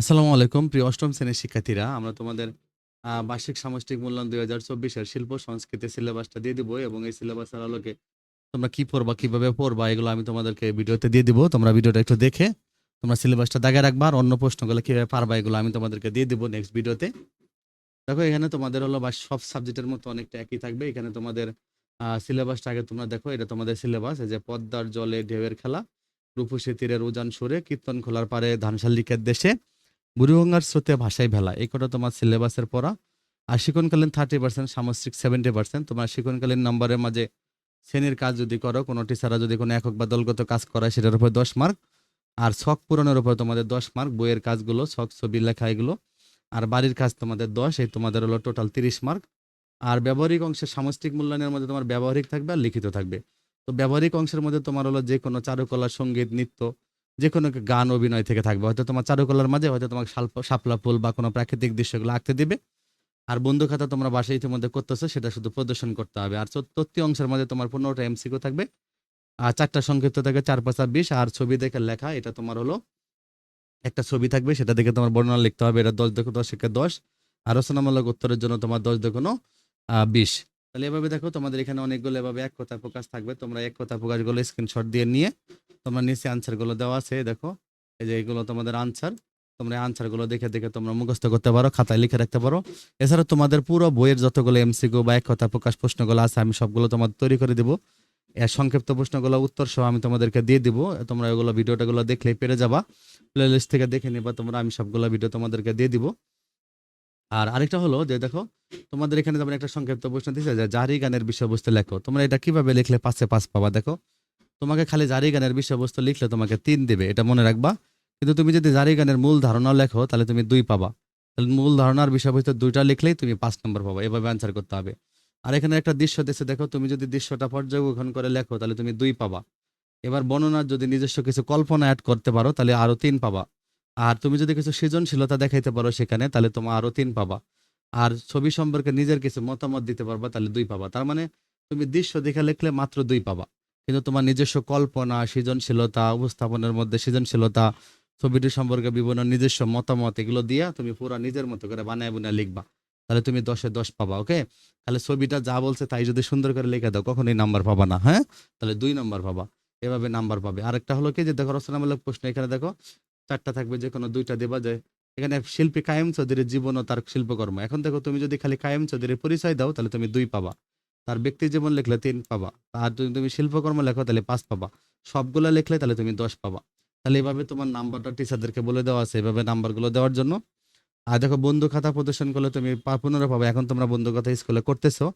আসসালামু আলাইকুম। প্রিয় অষ্টম শ্রেণির শিক্ষার্থীরা, আমরা তোমাদের বার্ষিক সামষ্টিক মূল্যায়ন দুই হাজার চব্বিশের শিল্প, সংস্কৃতি, সিলেবাসটা দিয়ে দিব এবং এই সিলেবাসের আলোকে তোমরা কি পড়বা, কীভাবে পড়বা, এগুলো আমি তোমাদেরকে ভিডিওতে দিয়ে দিব। তোমরা ভিডিওটা একটু দেখে তোমরা সিলেবাসটা দাগে রাখবা আর অন্য প্রশ্নগুলো কীভাবে পারবা, এগুলো আমি তোমাদেরকে দিয়ে দিব নেক্সট ভিডিওতে। দেখো, এখানে তোমাদের হলো বা সব সাবজেক্টের মতো অনেকটা একই থাকবে। এখানে তোমাদের সিলেবাসটা আগে তোমরা দেখো, এটা তোমাদের সিলেবাস, এই যে পদ্মার জলে ঢেউয়ের খেলা, রূপসী তীরের উজান সুরে কীর্তন খোলার পারে ধানশালিকের দেশে। বুড়িগঙ্গার স্রোতে ভাষায় ভেলা। এই কটা তোমার সিলেবাসের পড়া। আর শিক্ষণকালীন থার্টি পার্সেন্ট সামষ্টিক সেভেন্টি পার্সেন্ট তোমার শিক্ষণকালীন নম্বরের মাঝে শ্রেণির কাজ যদি করো, কোনো টিচাররা যদি কোনো একক বা দলগত কাজ করায়, সেটার উপর দশ মার্ক আর শখ পূরণের উপর তোমাদের দশ মার্ক বইয়ের কাজগুলো শখ ছবি, লেখা, এগুলো। আর বাড়ির কাজ তোমাদের দশ, এই তোমাদের হলো টোটাল তিরিশ মার্ক আর ব্যবহারিক অংশের সামষ্টিক মূল্যায়নের মধ্যে তোমার ব্যবহারিক থাকবে আর লিখিত থাকবে। তো ব্যবহারিক অংশের মধ্যে তোমার হলো যে কোনো চারুকলা, সংগীত, নৃত্য যে কোনো গান, অভিনয় থেকে থাকবে। হয়তো তোমার চারুকলার মাঝে, হয়তো তোমাকে শাপলা ফুল বা কোনো প্রাকৃতিক দৃশ্যগুলো আঁকতে দিবে। আর বন্ধু খাতা তোমরা বাসায় ইতিমধ্যে করতেছো, সেটা শুধু প্রদর্শন করতে হবে। আর চত- তথ্য অংশের মধ্যে তোমার পনেরোটা এমসিকিউ থাকবে। আর চারটা সংক্ষিপ্ত থাকে চার, পাঁচা বিশ। আর ছবি দেখে লেখা, এটা তোমার হলো একটা ছবি থাকবে, সেটা দেখে তোমার বর্ণনা লিখতে হবে। এটা দশ দেখো, দশ একে দশ। আর রচনামূলক উত্তরের জন্য তোমার দশ দেখো বিশ। তাহলে এভাবে দেখো, তোমাদের এখানে অনেকগুলো এভাবে এক কথা প্রকাশ থাকবে। তোমরা এক কথা প্রকাশগুলো স্ক্রিনশট দিয়ে নিয়ে তোমরা নিচে আনসারগুলো দেওয়া আছে দেখো। এই যে এগুলো তোমাদের আনসার তোমরা আনসারগুলো দেখে দেখে তোমরা মুখস্থ করতে পারো, খাতায় লিখে রাখতে পারো। এছাড়া তোমাদের পুরো বইয়ের যতগুলো এমসিকিউ বা এক কথা প্রকাশ প্রশ্নগুলো আছে, আমি সবগুলো তোমাদের তৈরি করে দিব। সংক্ষিপ্ত প্রশ্নগুলো, উত্তর সহ আমি তোমাদেরকে দিয়ে দিব। তোমরা এগুলো, ভিডিওটাগুলো দেখলে পেরে যাবা। প্লে লিস্ট থেকে দেখে নিবা তোমরা, আমি সবগুলো ভিডিও তোমাদেরকে দিয়ে দিব। আর আরেকটা হলো যে দেখো, তোমাদের এখানে যেমন একটা সংক্ষিপ্ত প্রশ্ন দিচ্ছে যে, জারি গানের বিষয়বস্তু লেখো। তোমরা এটা কীভাবে লিখলে পাঁচে পাঁচ পাবা, দেখো। তোমাকে খালি জারি গানের বিষয়বস্তু লিখলে তোমাকে তিন দেবে, এটা মনে রাখবা। কিন্তু তুমি যদি জারি গানের মূল ধারণা লেখো, তাহলে তুমি দুই পাবা। তাহলে মূল ধারণার বিষয়বস্তু দুইটা লিখলেই তুমি পাঁচ নম্বর পাবা, এভাবে অ্যান্সার করতে হবে। আর এখানে একটা দৃশ্য দেশে দেখো, তুমি যদি দৃশ্যটা পর্যবেক্ষণ করে লেখো, তাহলে তুমি দুই পাবা। এবার বর্ণনার যদি নিজস্ব কিছু কল্পনা অ্যাড করতে পারো, তাহলে আরও তিন পাবা। আর তুমি যদি কিছু সৃজনশীলতা দেখাইতে পারো সেখানে, তাহলে তোমার আরও তিন পাবা। আর ছবি সম্পর্কে নিজের কিছু মতামত দিতে পারবা, তাহলে দুই পাবা। তার মানে তুমি দৃশ্য দেখে লিখলে মাত্র দুই পাবা। কিন্তু তোমার নিজস্ব কল্পনা, সৃজনশীলতা, উপস্থাপনের মধ্যে সৃজনশীলতা ছবিটি সম্পর্কে বিভিন্ন নিজস্ব মতামত, এগুলো দিয়া তুমি পুরো নিজের মতো করে বানায় বুনায় লিখবা। তাহলে তুমি দশে দশ পাবা, ওকে? তাহলে ছবিটা যা বলছে তাই যদি সুন্দর করে লিখে দাও, কখনোই নাম্বার পাবা না হ্যাঁ? তাহলে দুই নাম্বার পাবা, এভাবে নাম্বার পাবে। আরেকটা হলো কি যে দেখো, রচনামূলক প্রশ্ন, এখানে দেখো, চারটা থাকবে যে কোনো দুইটা দেবা যায় এখানে শিল্পী কায়েম চৌধুরীর জীবন ও তার শিল্পকর্ম। এখন দেখো, তুমি যদি খালি কায়েম চৌধুরীর পরিচয় দাও, তাহলে তুমি দুই পাবা। তার ব্যক্তি জীবন লিখলে তিন পাবা। আর যদি তুমি শিল্পকর্ম লেখো, তাহলে পাঁচ পাবা। সবগুলো লিখলে তাহলে তুমি দশ পাবা। তাহলে এভাবে তোমার নাম্বারটা টিচারদেরকে বলে দেওয়া আছে, এভাবে নাম্বারগুলো দেওয়ার জন্য। আর দেখো, বন্ধু খাতা প্রদর্শন করলে তুমি পনেরো পাবা। এখন তোমরা বন্ধু কথা স্কুলে করতেছো।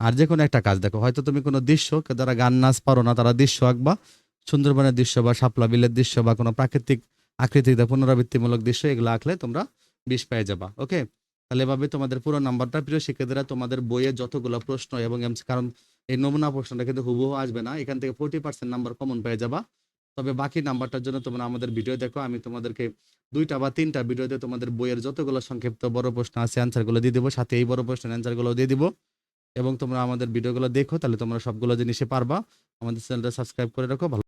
আর যে কোনো একটা কাজ দেখো, হয়তো তুমি কোনো দৃশ্য, যারা গান নাচ পারো না, তারা দৃশ্য আঁকবা। সুন্দরবনের দৃশ্য বা শাপলা বিলের দৃশ্য বা কোনো প্রাকৃতিক আকৃতিতে পুনরাবৃত্তিমূলক দৃশ্য, এগুলো আঁকলে তোমরা বিষ পেয়ে যাবা ওকে তাহলে এভাবে তোমাদের পুরো নাম্বারটা, প্রিয় শিক্ষার্থীরা, তোমাদের বইয়ে যতগুলো প্রশ্ন এবং MC, কারণ এই নমুনা প্রশ্নটা কিন্তু হুবহু আসবে না। এখান থেকে ফোর্টি পার্সেন্ট নাম্বার কমন পেয়ে যাবা। তবে বাকি নাম্বারটার জন্য তোমরা আমাদের ভিডিও দেখো, আমি তোমাদেরকে দুইটা বা তিনটা ভিডিওতে তোমাদের বইয়ের যতগুলো সংক্ষিপ্ত বড় প্রশ্ন আছে অ্যান্সারগুলো দিয়ে দেবো, সাথে এই বড় প্রশ্নের অ্যান্সারগুলো দিয়ে দিব। এবং তোমরা আমাদের ভিডিওগুলো দেখো, তাহলে তোমরা সবগুলো জিনিসে পারবা। আমাদের চ্যানেলটা সাবস্ক্রাইব করে রাখো, ভালো